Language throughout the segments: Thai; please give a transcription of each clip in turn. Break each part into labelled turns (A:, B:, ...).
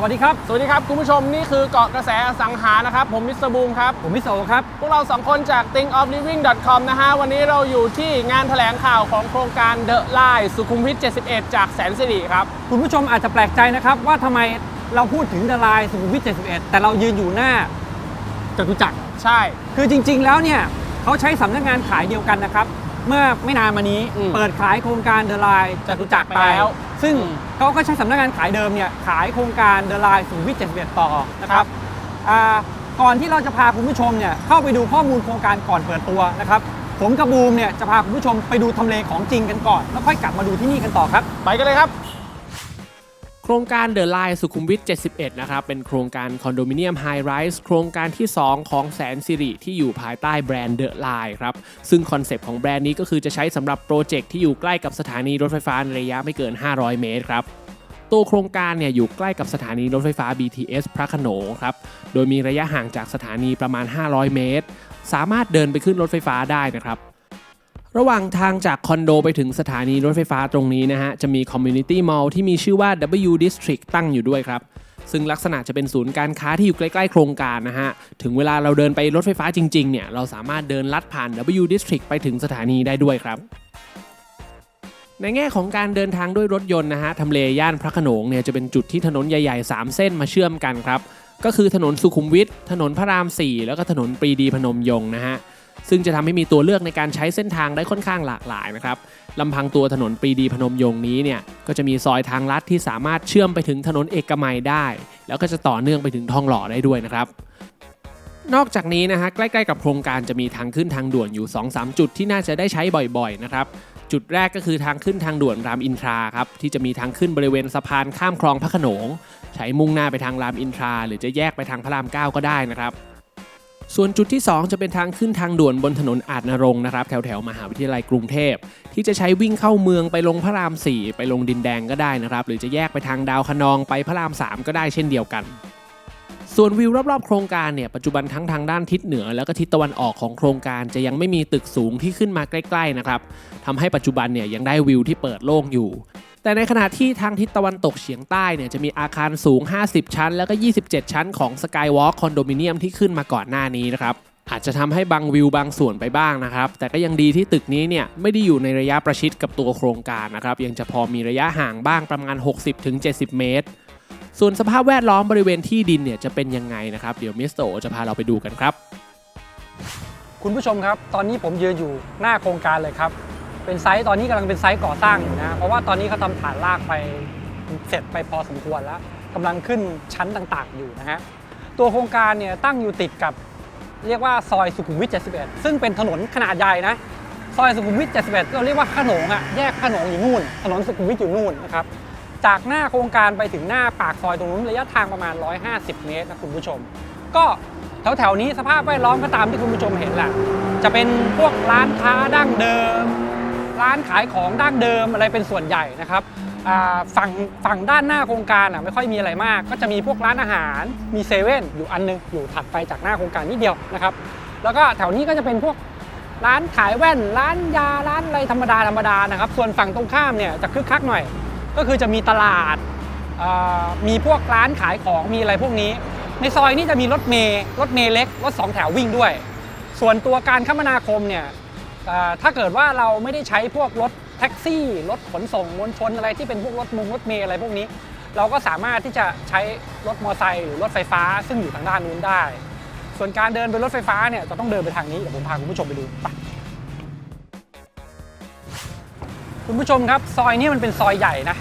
A: สวัสดีครับ
B: สวัสดีครับ คุณผู้ชมนี่คือเกาะกระแสอสังหานะครับ ผมมิสเตอร์บูมครับ
A: ผมมิโซครับ
B: พวกเราสองคนจาก thinkofliving.com นะฮะ วันนี้เราอยู่ที่งานแถลงข่าวของโครงการ The Line สุขุมวิท 71 จากแสนสิริครับ
A: คุณผู้ชมอาจจะแปลกใจนะครับ ว่าทำไมเราพูดถึงดารายสุขุมวิท 71 แต่เรายืนอยู่หน้าจตุจักร
B: ใช่
A: คือจริง ๆ แล้วเนี่ยเขาใช้สำนักงานขายเดียวกันนะครับ เมื่อไม่นานมานี้
B: อืม
A: เปิดขายโครงการเดอะไลน์จตุจักรไป
B: ไปแล้ว
A: ซึ่ง
B: อืม
A: เขาก็ใช้สำนักงานขายเดิมเนี่ยขายโครงการเดอะไลน์สุขุมวิท71 ต่อนะครับอ่าก่อนที่เราจะพาคุณผู้ชมเนี่ยเข้าไปดูข้อมูลโครงการก่อนเปิดตัวนะครับผมกับบูมเนี่ยจะพาคุณผู้ชมไปดูทำเลของจริงกันก่อน แล้วค่อยกลับมาดูที่นี่กันต่อครับ
B: ไปกันเลยครับ
C: โครงการ The Line สุขุมวิท 71 นะครับ เป็นโครงการคอนโดมิเนียมไฮไรส์โครงการที่ 2 ของแสนสิริที่อยู่ภายใต้แบรนด์ The Line ครับ ซึ่งคอนเซปต์ของแบรนด์นี้ก็คือจะใช้สำหรับโปรเจกต์ที่อยู่ใกล้กับสถานีรถไฟฟ้าในระยะไม่เกิน 500 เมตรครับตัวโครงการเนี่ยอยู่ใกล้กับสถานีรถไฟฟ้า BTS พระโขนงครับ โดยมีระยะห่างจากสถานีประมาณ 500 เมตร สามารถเดินไปขึ้นรถไฟฟ้าได้นะครับ ระหว่างทางจากคอนโดไปถึงสถานีรถไฟฟ้าตรงนี้นะฮะ จะมีคอมมูนิตี้มอลล์ที่มีชื่อว่า W District ตั้งอยู่ด้วยครับ ซึ่งลักษณะจะเป็นศูนย์การค้าที่อยู่ใกล้ๆโครงการนะฮะ ถึงเวลาเราเดินไปรถไฟฟ้าจริงๆเนี่ย เราสามารถเดินลัดผ่าน W District ไปถึงสถานีได้ด้วยครับในแง่ของการเดินทางด้วยรถยนต์นะฮะทำเลย่านพระโขนงเนี่ยจะเป็นจุดที่ถนนใหญ่ๆ 3 เส้นมาเชื่อมกันครับ ก็คือถนนสุขุมวิทถนนพระราม 4 แล้วก็ถนนปรีดีพนมยงค์นะฮะ ซึ่งจะทำให้มีตัวเลือกในการใช้เส้นทางได้ค่อนข้างหลากหลายนะครับลำพังตัวถนนปรีดีพนมยงค์นี้เนี่ยก็จะมีซอยทางลัดที่สามารถเชื่อมไปถึงถนนเอกมัยได้ แล้วก็จะต่อเนื่องไปถึงทองหล่อได้ด้วยนะครับนอกจากนี้นะฮะใกล้ๆกับโครงการจะมีทางขึ้นทางด่วนอยู่ 2-3 จุดที่น่าจะได้ใช้บ่อยๆนะครับจุดแรกก็คือทางขึ้นทางด่วนรามอินทราครับที่จะมีทางขึ้นบริเวณสะพานข้ามคลองพระขนง ใช้มุ่งหน้าไปทางรามอินทรา หรือจะแยกไปทางพระราม 9 ก็ได้นะครับ ส่วนจุดที่ 2 จะเป็นทางขึ้นทางด่วนบนถนนอาจนรงนะครับ แถวแถวมหาวิทยาลัยกรุงเทพ ที่จะใช้วิ่งเข้าเมืองไปลงพระราม 4 ไปลงดินแดงก็ได้นะครับ หรือจะแยกไปทางดาวคะนองไปพระราม 3 ก็ได้เช่นเดียวกัน ส่วนวิวรอบๆโครงการเนี่ยปัจจุบันทั้งทางด้านทิศเหนือ แล้วก็ทิศตะวันออกของโครงการจะยังไม่มีตึกสูงที่ขึ้นมาใกล้ ๆนะครับทำให้ปัจจุบันเนี่ยยังได้วิวที่เปิดโล่งอยู่ แต่ในขณะที่ทางทิศตะวันตกเฉียงใต้เนี่ยจะมีอาคารสูง 50 ชั้น แล้วก็ 27 ชั้นของ Skywalk คอนโดมิเนียมที่ขึ้นมาก่อนหน้านี้นะครับอาจจะทำให้บางวิวบางส่วนไปบ้างนะครับ แต่ก็ยังดีที่ตึกนี้เนี่ยไม่ได้อยู่ในระยะประชิดกับตัวโครงการนะครับ ยังจะพอมีระยะห่างบ้างประมาณ 60-70 เมตร ส่วนสภาพแวดล้อมบริเวณที่ดินเนี่ยจะเป็นยังไงนะครับ เดี๋ยวมิสโตจะพาเราไปดูกันครับ
A: คุณผู้ชมครับ ตอนนี้ผมยืนอยู่หน้าโครงการเลยครับ เป็นไซต์ตอนนี้กำลังเป็นไซต์ก่อสร้างอยู่นะเพราะว่าตอนนี้เขาทำฐานรากไปเสร็จไปพอสมควรแล้วกำลังขึ้นชั้นต่างๆอยู่นะฮะตัวโครงการเนี่ยตั้งอยู่ติดกับเรียกว่าซอยสุขุมวิท 71 ซึ่งเป็นถนนขนาดใหญ่นะซอยสุขุมวิท 71 เราเรียกว่าขนงอะแยกขนงอยู่นู่น ถนนสุขุมวิทอยู่นู่นนะครับจากหน้าโครงการไปถึงหน้าปากซอยตรงนู้นระยะทางประมาณ 150 เมตรนะคุณผู้ชม ก็แถวๆนี้สภาพแวดล้อมก็ตามที่คุณผู้ชมเห็นแหละจะเป็นพวกร้านค้าดั้งเดิม ร้านขายของดั้งเดิมอะไรเป็นส่วนใหญ่นะครับฝั่งฝั่งด้านหน้าโครงการอะไม่ค่อยมีอะไรมาก ก็จะมีพวกร้านอาหารมีเซเว่นอยู่อันนึงอยู่ถัดไปจากหน้าโครงการนิดเดียวนะครับแล้วก็แถวนี้ก็จะเป็นพวกร้านขายแว่น ร้านยาร้านอะไรธรรมดาธรรมดานะครับส่วนฝั่งตรงข้ามเนี่ยจะคึกคักหน่อย ก็คือจะมีตลาดมีพวกร้านขายของมีอะไรพวกนี้ ในซอยนี้จะมีรถเมล์รถเมล์เล็กรถสองแถววิ่งด้วย ส่วนตัวการคมนาคมเนี่ย ถ้าเกิดว่าเราไม่ได้ใช้พวกรถแท็กซี่ รถขนส่งมวลชนอะไรที่เป็นพวกรถมุงรถเมล์อะไรพวกนี้ เราก็สามารถที่จะใช้รถมอเตอร์ไซค์หรือรถไฟฟ้า ซึ่งอยู่ทางด้านนู้นได้ ส่วนการเดินบนรถไฟฟ้าเนี่ยจะต้องเดินไปทางนี้เดี๋ยวผมพาคุณผู้ชมไปดูไปคุณผู้ชมครับซอยนี้มันเป็นซอยใหญ่นะ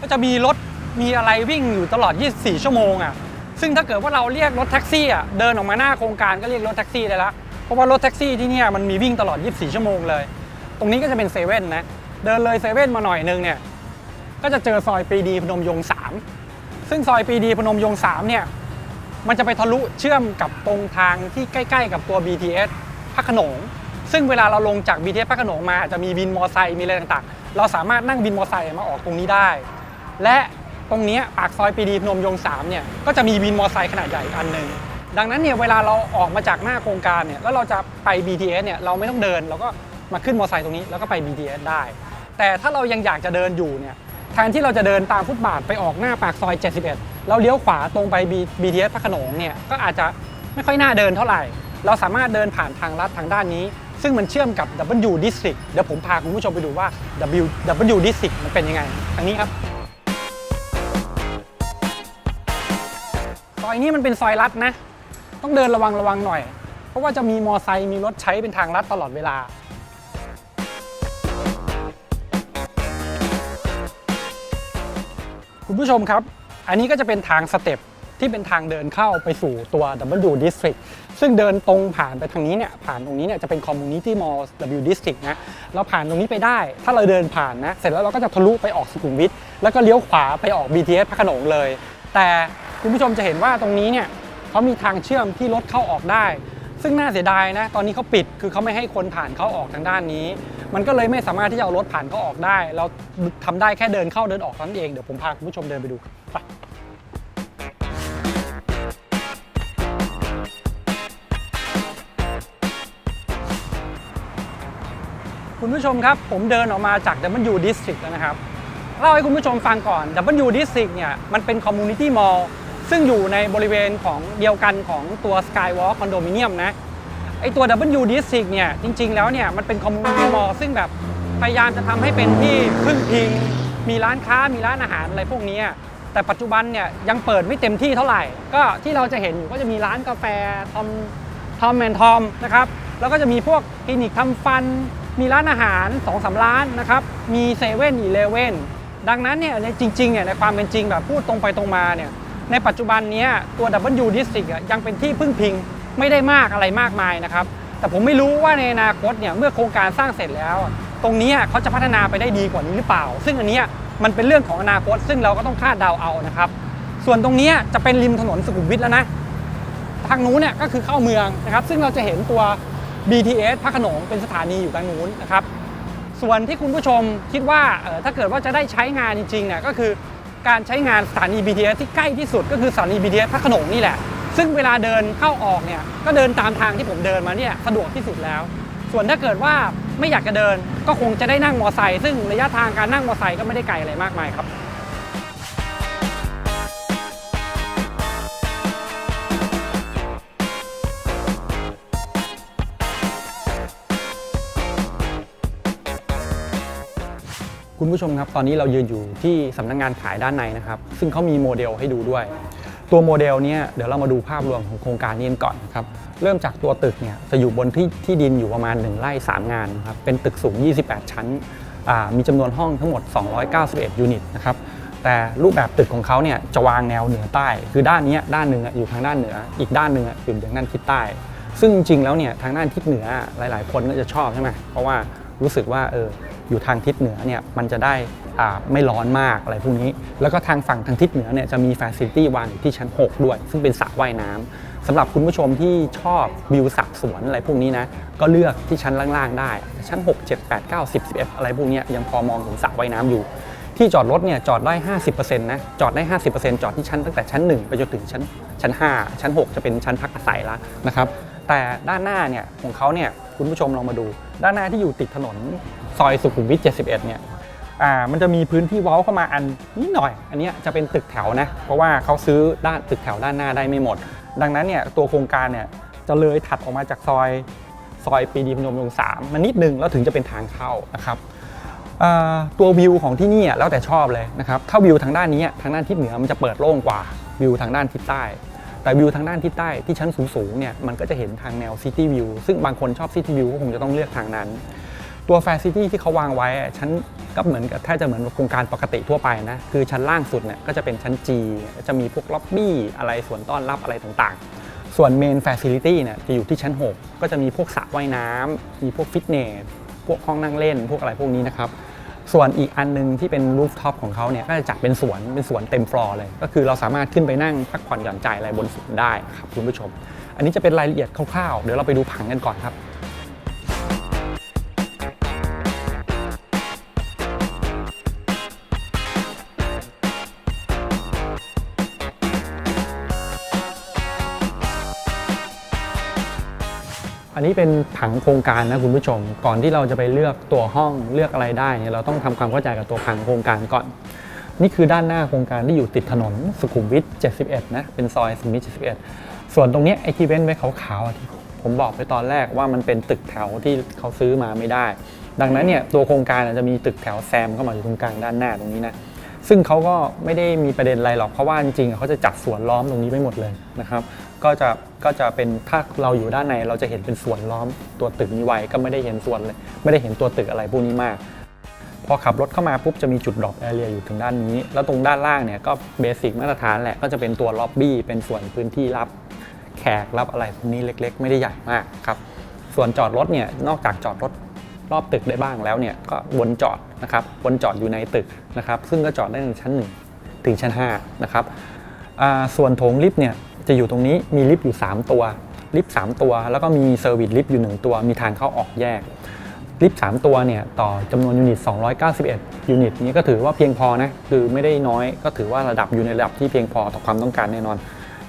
A: ก็จะมีรถมีอะไรวิ่งอยู่ตลอด 24 ชั่วโมงอะ่ะซึ่งถ้าเกิดว่าเราเรียกรถแท็กซี่อะเดินออกมาหน้าโครงการก็เรียกรถแท็กซี่ได้ละ ราะว่ารถแท็กซี่ที่นี่มันมีวิ่งตลอด 24 ชั่วโมงเลย ตรงนี้ก็จะเป็นเซเว่นนะ เดินเลยเซเว่นมาหน่อยนึงเนี่ย ก็จะเจอซอยปรีดีพนมยงค์3 ซึ่งซอยปรีดีพนมยงค์3เนี่ย มันจะไปทะลุเชื่อมกับตรงทางที่ใกล้ ๆ กับตัว BTS พระโขนง ซึ่งเวลาเราลงจาก BTS พระโขนงมาจะมีวินมอไซค์มีอะไรต่างๆ เราสามารถนั่งวินมอไซค์มาออกตรงนี้ได้ และตรงนี้ปากซอยปรีดีพนมยงค์3เนี่ย ก็จะมีวินมอไซค์ขนาดใหญ่อันหนึ่ง ดังนั้นเนี่ยเวลาเราออกมาจากหน้าโครงการเนี่ยแล้วเราจะไป BTS เนี่ยเราไม่ต้องเดินเราก็มาขึ้นมอไซค์ตรงนี้แล้วก็ไป BTS ได้ แต่ถ้าเรายังอยากจะเดินอยู่เนี่ยแทนที่เราจะเดินตามฟุตบาทไปออกหน้าปากซอย 71 เราเลี้ยวขวาตรงไป B- BTS พระโขนงเนี่ยก็อาจจะไม่ค่อยน่าเดินเท่าไหร่ เราสามารถเดินผ่านทางลัดทางด้านนี้ ซึ่งมันเชื่อมกับ W District เดี๋ยวผมพาคุณผู้ชมไปดูว่า W W District มันเป็นยังไงทางนี้ครับซอยนี้มันเป็นซอยลัดนะ ต้องเดินระวังระวังหน่อย เพราะว่าจะมีมอไซค์มีรถใช้เป็นทางลัดตลอดเวลา คุณผู้ชมครับ อันนี้ก็จะเป็นทางสเต็ปที่เป็นทางเดินเข้าไปสู่ตัว W District ซึ่งเดินตรงผ่านไปทางนี้เนี่ยผ่านตรงนี้เนี่ยจะเป็น Community Mall W District นะเราผ่านตรงนี้ไปได้ ถ้าเราเดินผ่านนะเสร็จแล้วเราก็จะทะลุไปออกสุขุมวิทแล้วก็เลี้ยวขวาไปออก BTS พระโขนงเลย แต่คุณผู้ชมจะเห็นว่าตรงนี้เนี่ย เขามีทางเชื่อมที่รถเข้าออกได้ ซึ่งน่าเสียดายนะ ตอนนี้เขาปิดคือเขาไม่ให้คนผ่านเข้าออกทางด้านนี้ มันก็เลยไม่สามารถที่จะเอารถผ่านเข้าออกได้ เราทำได้แค่เดินเข้าเดินออกเท่านั้นเอง เดี๋ยวผมพาคุณผู้ชมเดินไปดูไปคุณผู้ชมครับ ผมเดินออกมาจาก W District แล้วนะครับ เล่าให้คุณผู้ชมฟังก่อน W District เนี่ย มันเป็น Community Mall ซึ่งอยู่ในบริเวณของเดียวกันของตัว Skywalk Condominium นะไอตัว W District เนี่ยจริง ๆ แล้วเนี่ยมันเป็น Community Mall ซึ่งแบบพยายามจะทำให้เป็นที่พึ่งพิง มีร้านค้ามีร้านอาหารอะไรพวกนี้แต่ปัจจุบันเนี่ยยังเปิดไม่เต็มที่เท่าไหร่ ก็ที่เราจะเห็นอยู่ก็จะมีร้านกาแฟทอมทอมแอนทอมนะครับแล้วก็จะมีพวกคลินิกทำฟัน มีร้านอาหาร2อสาร้านนะครับมีเซเว่นอีเลเว่นดังนั้นเนี่ยในจริงๆเนี่ยในความเป็นจริงแบบพูดตรงไปตรงมาเนี่ย ในปัจจุบันนี้ตัว W District ยังเป็นที่พึ่งพิงไม่ได้มากอะไรมากมายนะครับ แต่ผมไม่รู้ว่าในอนาคตเนี่ยเมื่อโครงการสร้างเสร็จแล้ว ตรงนี้เขาจะพัฒนาไปได้ดีกว่านี้หรือเปล่า ซึ่งอันนี้มันเป็นเรื่องของอนาคต ซึ่งเราก็ต้องคาดเดาเอานะครับ ส่วนตรงนี้จะเป็นริมถนนสุขุมวิทแล้วนะทางนู้นเนี่ยก็คือเข้าเมืองนะครับ ซึ่งเราจะเห็นตัว BTS พระโขนงเป็นสถานีอยู่ทางนู้นนะครับ ส่วนที่คุณผู้ชมคิดว่าถ้าเกิดว่าจะได้ใช้งานจริงๆเนี่ยก็คือ การใช้งานสถานี BTS ที่ใกล้ที่สุดก็คือสถานี BTS พระขนงนี่แหละ ซึ่งเวลาเดินเข้าออกเนี่ยก็เดินตามทางที่ผมเดินมาเนี่ยสะดวกที่สุดแล้ว ส่วนถ้าเกิดว่าไม่อยากจะเดินก็คงจะได้นั่งมอไซค์ซึ่งระยะทางการนั่งมอไซค์ก็ไม่ได้ไกลอะไรมากมายครับ คุณผู้ชมครับ ตอนนี้เรายืนอยู่ที่สำนักงานขายด้านในนะครับ ซึ่งเขามีโมเดลให้ดูด้วย ตัวโมเดลเนี่ยเดี๋ยวเรามาดูภาพรวมของโครงการนี้กันก่อนครับ เริ่มจากตัวตึกเนี่ยจะอยู่บนที่ที่ดินอยู่ประมาณ 1ไร่3 งานนะครับ เป็นตึกสูง 28 ชั้น มีจำนวนห้องทั้งหมด 291 ยูนิตนะครับ แต่รูปแบบตึกของเขาเนี่ยจะวางแนวเหนือใต้ คือด้านนี้ด้านหนึ่งอยู่ทางด้านเหนือ อีกด้านหนึ่งอะอยู่ทางด้านทิศใต้ ซึ่งจริงๆแล้วเนี่ยทางด้านทิศเหนือหลาย ๆ คนก็จะชอบใช่ไหมเพราะว่ารู้สึกว่าเออ อยู่ทางทิศเหนือเนี่ยมันจะได้ไม่ร้อนมากอะไรพวกนี้ แล้วก็ทางฝั่งทางทิศเหนือเนี่ยจะมีฟ a ซิลิตี้วางอยู่ที่ชั้น 6 ด้วย ซึ่งเป็นสระว่ายน้ำสำหรับคุณผู้ชมที่ชอบวิวสระสวนอะไรพวกนี้นะก็เลือกที่ชั้นล่างๆ ได้ ชั้น 6 7 8 9 10 11 อะไรพวกนี้ยังพอมองถึงสระว่ายน้ำอยู่ ที่จอดรถเนี่ยจอดได้ 50%นะจอดได้ 50%จอดที่ชั้นตั้งแต่ชั้น 1 ไปจนถึงชั้นชั้น 5 ชั้น 6 จะเป็นชั้นพักอาศัยแล้วนะครับแต่ด้านหน้าเนี่ยของเขาเนี่ยคุณผู้ชมลองมาดู ด้านหน้าที่อยู่ติดถนน ซอยสุขุมวิท 71 เนี่ยอ่ามันจะมีพื้นที่เว้าเข้ามาอันนิดหน่อย อันนี้จะเป็นตึกแถวนะ เพราะว่าเขาซื้อด้านตึกแถวด้านหน้าได้ไม่หมด ดังนั้นเนี่ยตัวโครงการเนี่ยจะเลยถัดออกมาจากซอยซอยปีดีพนมยงค์สามมานิดนึงแล้วถึงจะเป็นทางเข้านะครับอ่อตัววิวของที่นี่อะแล้วแต่ชอบเลยนะครับถ้าวิวทางด้านนี้ทางด้านทิศเหนือมันจะเปิดโล่งกว่าวิวทางด้านทิศใต้ แต่วิวทางด้านทิศใต้ที่ชั้นสูงๆเนี่ยมันก็จะเห็นทางแนวซิตี้วิวซึ่งบางคนชอบซิตี้วิวก็คงจะต้องเลือกทางนั้น ตัวแฟซิตี้ที่เขาวางไว้ชั้นก็เหมือนกับแทบจะเหมือนโครงการปกติทั่วไปนะ คือชั้นล่างสุดเนี่ยก็จะเป็นชั้น G จะมีพวกล็อบบี้อะไรส่วนต้อนรับอะไรต่างๆ ส่วนเมนแฟซิลิตี้เนี่ยจะอยู่ที่ชั้น 6 ก็จะมีพวกสระว่ายน้ำมีพวกฟิตเนสพวกห้องนั่งเล่น พวกอะไรพวกนี้นะครับ ส่วนอีกอันหนึงที่เป็นรูฟท็อปของเขาเนี่ยก็จะจัดเป็นสวนเป็นสวนเต็มฟลอร์เลย ก็คือเราสามารถขึ้นไปนั่งพักผ่อนหย่อนใจอะไรบนสวนได้ครับคุณผู้ชม อันนี้จะเป็นรายละเอียดคร่าวๆเดี๋ยวเราไปดูผังกันก่อนครับ อันนี้เป็นผังโครงการนะคุณผู้ชม ก่อนที่เราจะไปเลือกตัวห้องเลือกอะไรได้เนี่ยเราต้องทำความเข้าใจกับตัวผังโครงการก่อน นี่คือด้านหน้าโครงการที่อยู่ติดถนนสุขุมวิท 71 นะ เป็นซอยสุขุมวิท 71 ส่วนตรงนี้ไอที่เว้นไว้ขาวๆอะที่ผมบอกไปตอนแรกว่ามันเป็นตึกแถวที่เขาซื้อมาไม่ได้ ดังนั้นเนี่ยตัวโครงการจจะมีตึกแถวแซมเข้ามาอยู่ตรงกลางด้านหน้าตรงนี้นะ ซึ่งเขาก็ไม่ได้มีประเด็นอะไรหรอกเพราะว่าจริงๆเขาจะจัดสวนล้อมตรงนี้ไว้หมดเลยนะครับก็จะก็จะเป็นถ้าเราอยู่ด้านในเราจะเห็นเป็นสวนล้อมตัวตึกนี้ไว้ก็ไม่ได้เห็นสวนเลยไม่ได้เห็นตัวตึกอะไรพวกนี้มาก พอขับรถเข้ามาปุ๊บจะมีจุดดรอปแอเรียอยู่ถึงด้านนี้ แล้วตรงด้านล่างเนี่ยก็เบสิกมาตรฐานแหละก็จะเป็นตัวล็อบบี้เป็นส่วนพื้นที่รับแขกรับอะไรพวกนี้เล็ก ๆ ไม่ได้ใหญ่มากครับส่วนจอดรถเนี่ยนอกจากจอดรถ รอบตึกได้บ้างแล้วเนี่ยก็วนจอดนะครับวนจอดอยู่ในตึกนะครับ ซึ่งก็จอดได้ถึงชั้น 1 ถึงชั้น5นะครับส่วนโถงลิฟต์เนี่ยจะอยู่ตรงนี้มีลิฟต์อยู่ 3 ตัวลิฟต์3ตัว แล้วก็มีเซอร์วิสลิฟต์อยู่ 1 ตัว มีทางเข้าออกแยกลิฟต์3ตัวเนี่ยต่อจำนวนยูนิต 291 ยูนิตนี้ก็ถือว่าเพียงพอนะคือไม่ได้น้อยก็ถือว่าระดับอยู่ในระดับที่เพียงพอต่อความต้องการแน่นอน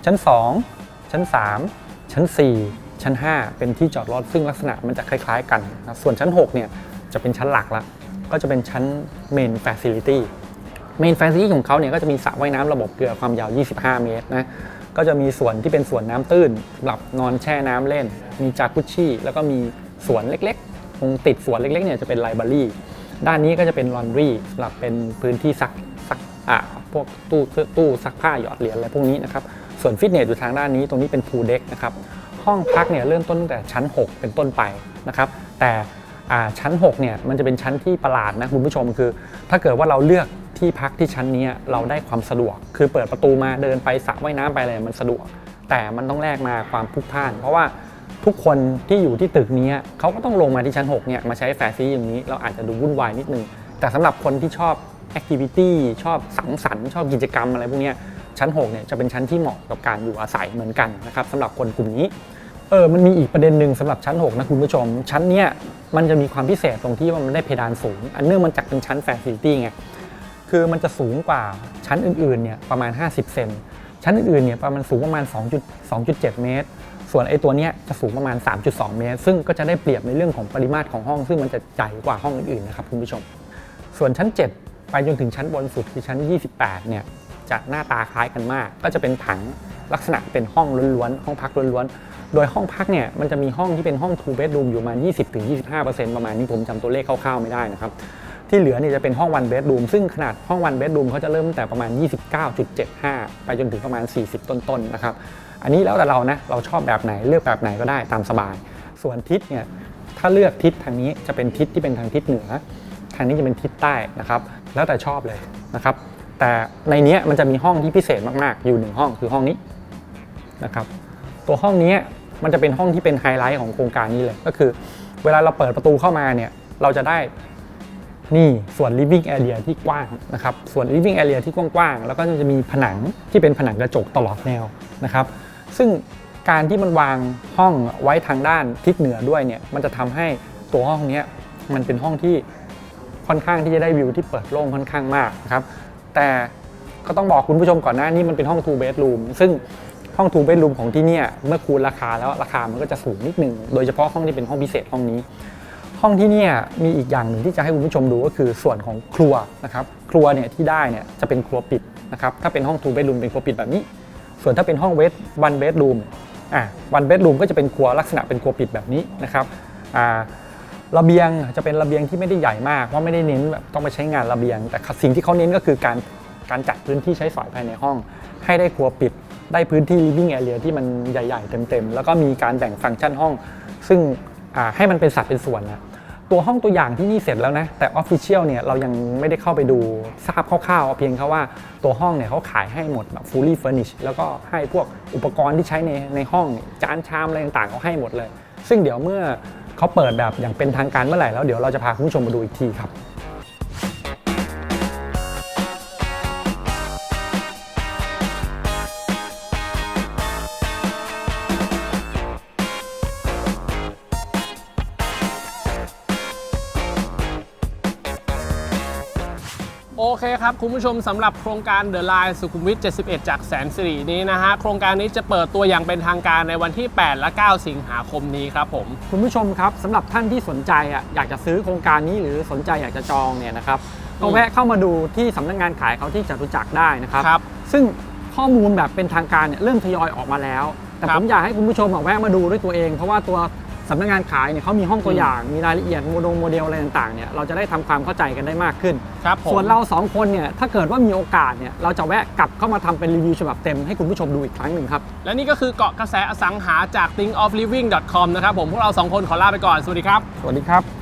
A: ชั้น 2 ชั้น 3 ชั้น 4 ชั้น 5 เป็นที่จอดรถซึ่งลักษณะมันจะคล้าย ๆ กันนะส่วนชั้น6เนี่ยจะเป็นชั้นหลักละก็จะเป็นชั้น Main Facility Main Facility ของเขาเนี่ยก็จะมีสระว่ายน้ำระบบเกลือความยาว 25 เมตรนะก็จะมีส่วนที่เป็นส่วนน้ำตื้นสำหรับนอนแช่น้ำเล่น มีจากุชชี่ แล้วก็มีสวนเล็กๆตรงติดสวนเล็กๆเนี่ยจะเป็นไลบรารีด้านนี้ก็จะเป็นลอนรีสำหรับเป็นพื้นที่ซักซักอ่าพวกตู้ตู้ซักผ้าหยอดเหรียญอะไรพวกนี้นะครับส่วนฟิตเนสอยู่ทางด้านนี้ตรงนี้เป็นพูลเด็กนะครับ ห้องพักเนี่ยเริ่มต้นแต่ชั้น 6 เป็นต้นไปนะครับ แต่ชั้น6เนี่ยมันจะเป็นชั้นที่ประหลาดนะคุณผู้ชมคือ ถ้าเกิดว่าเราเลือกที่พักที่ชั้นนี้เราได้ความสะดวก คือเปิดประตูมาเดินไปสระว่ายน้ำไปอะไรมันสะดวก แต่มันต้องแลกมาความพลุกพล่าน เพราะว่าทุกคนที่อยู่ที่ตึกนี้เขาก็ต้องลงมาที่ชั้น6เนี่ยมาใช้แฟร์ซีอย่างนี้เราอาจจะดูวุ่นวายนิดนึงแต่สำหรับคนที่ชอบแอคทิวิตี้ชอบสังสรรค์ชอบกิจกรรมอะไรพวกนี้ ชั้น6เนี่ยจะเป็นชั้นที่เหมาะกับการอยู่อาศัยเหมือนกันนะครับสำหรับคนกลุ่มนี้เออมันมีอีกประเด็นหนึ่งสำหรับชั้น 6 นะคุณผู้ชม ชั้นเนี้ยมันจะมีความพิเศษตรงที่ว่ามันได้เพดานสูง อันเนื่องมันจากเป็นชั้นแฟซิลิตี้ไงคือมันจะสูงกว่าชั้นอื่นๆเนี่ยประมาณ 50 เซนชั้นอื่นๆเนี่ยประมาณสูงประมาณ 2 2.7 เมตร ส่วนไอ้ตัวเนี้ยจะสูงประมาณ 3.2 เมตร ซึ่งก็จะได้เปรียบในเรื่องของปริมาตรของห้อง ซึ่งมันจะใหญ่กว่าห้องอื่นๆนะครับคุณผู้ชม ส่วนชั้น 7 ไปจนถึงชั้นบนสุดคือชั้น 28 เนี่ย จะหน้าตาคล้ายกันมาก ก็จะเป็นถังลักษณะเป็นห้องล้วนๆห้องพักล้วนๆ โดยห้องพักเนี่ยมันจะมีห้องที่เป็นห้อง two bedroom อยู่มา20-25%ประมาณนี้ผมจำตัวเลขคร่าวๆไม่ได้นะครับที่เหลือเนี่ยจะเป็นห้อง one bedroom ซึ่งขนาดห้อง one bedroom เขาจะเริ่มแต่ประมาณ 29.75 ไปจนถึงประมาณ 40 ต้นๆนะครับ อันนี้แล้วแต่เรานะ เราชอบแบบไหนเลือกแบบไหนก็ได้ตามสบาย ส่วนทิศเนี่ยถ้าเลือกทิศทางนี้จะเป็นทิศที่เป็นทางทิศเหนือ ทางนี้จะเป็นทิศใต้นะครับ แล้วแต่ชอบเลยนะครับ แต่ในนี้มันจะมีห้องที่พิเศษมากๆ อยู่หนึ่งห้องคือห้องนี้นะครับ ตัวห้องนี้มันจะเป็นห้องที่เป็นไฮไลท์ของโครงการนี้เลย ก็คือ เวลาเราเปิดประตูเข้ามาเนี่ยเราจะได้นี่ส่วน living area ที่กว้างนะครับ ส่วน living area ที่กว้างๆ แล้วก็จะมีผนังที่เป็นผนังกระจกตลอดแนวนะครับ ซึ่งการที่มันวางห้องไว้ทางด้านทิศเหนือด้วยเนี่ย มันจะทำให้ตัวห้องนี้มันเป็นห้องที่ค่อนข้างที่จะได้วิวที่เปิดโล่งค่อนข้างมากนะครับ แต่ก็ต้องบอกคุณผู้ชมก่อนหน้านี้มันเป็นห้อง two bedroom ซึ่งห้อง two bedroom ของที่เนี่ยเมื่อคูณราคาแล้วราคามันก็จะสูงนิดนึง โดยเฉพาะห้องที่เป็นห้องพิเศษห้องนี้ ห้องที่เนี่ยมีอีกอย่างหนึ่งที่จะให้คุณผู้ชมดูก็คือส่วนของครัวนะครับ ครัวเนี่ยที่ได้เนี่ยจะเป็นครัวปิดนะครับ ถ้าเป็นห้อง two bedroom เป็นครัวปิดแบบนี้ ส่วนถ้าเป็นห้องเวท one bedroom อะ one bedroom ก็จะเป็นครัวลักษณะเป็นครัวปิดแบบนี้นะครับ อ่า ระเบียงจะเป็นระเบียงที่ไม่ได้ใหญ่มากเพราะไม่ได้เน้นแบบต้องไปใช้งานระเบียง แต่สิ่งที่เขาเน้นก็คือการการจัดพื้นที่ใช้สอยภายในห้อง ให้ได้ครัวปิดได้พื้นที่ living area ที่มันใหญ่ๆ เต็มๆ แล้วก็มีการแบ่งฟังก์ชันห้อง ซึ่งให้มันเป็นสัดเป็นส่วนนะตัวห้องตัวอย่างที่นี่เสร็จแล้วนะ แต่ Official เนี่ยเรายังไม่ได้เข้าไปดูทราบคร่าวๆเพียงแค่ว่าตัวห้องเนี่ยเขาขายให้หมดแบบ fully furnished แล้วก็ให้พวกอุปกรณ์ที่ใช้ในในห้องจานชามอะไรต่างๆเขาให้หมดเลย ซึ่งเดี๋ยวเมื่อ เขาเปิดแบบอย่างเป็นทางการเมื่อไหร่แล้วเดี๋ยวเราจะพาคุณผู้ชมมาดูอีกทีครับ
B: เคครับ คุณผู้ชมสำหรับโครงการ The Line สุขุมวิท 71 จากแสนสิรินี้นะฮะ โครงการนี้จะเปิดตัวอย่างเป็นทางการในวันที่ 8 และ 9 สิงหาคมนี้ครับผม
A: คุณผู้ชมครับสำหรับท่านที่สนใจอะอยากจะซื้อโครงการนี้หรือสนใจอยากจะจองเนี่ยนะครับก็แวะเข้ามาดูที่สำนักงานขายเขาที่จตุจักรได้นะครับ
B: ครับ
A: ซึ่งข้อมูลแบบเป็นทางการเนี่ยเริ่มทยอยออกมาแล้ว แต่
B: ครับ
A: ผมอยากให้คุณผู้ชมอะแวะมาดูด้วยตัวเอง เพราะว่าตัว สำนักงานขายเนี่ยเขามีห้องตัวอย่าง มีรายละเอียดโมดงโมเดลอะไรต่างๆเนี่ยเราจะได้ทำความเข้าใจกันได้มากขึ้น
B: ครับผม
A: ส่วนเราสองคนเนี่ยถ้าเกิดว่ามีโอกาสเนี่ยเราจะแวะกลับเข้ามาทำเป็นรีวิวฉบับเต็มให้คุณผู้ชมดูอีกครั้งหนึ่งครับ
B: และนี่ก็คือเกาะกระแสอสังหาจาก thinkofliving.com นะครับผมพวกเราสองคนขอลาไปก่อน สวัสดีครับ
A: สวัสดีครับ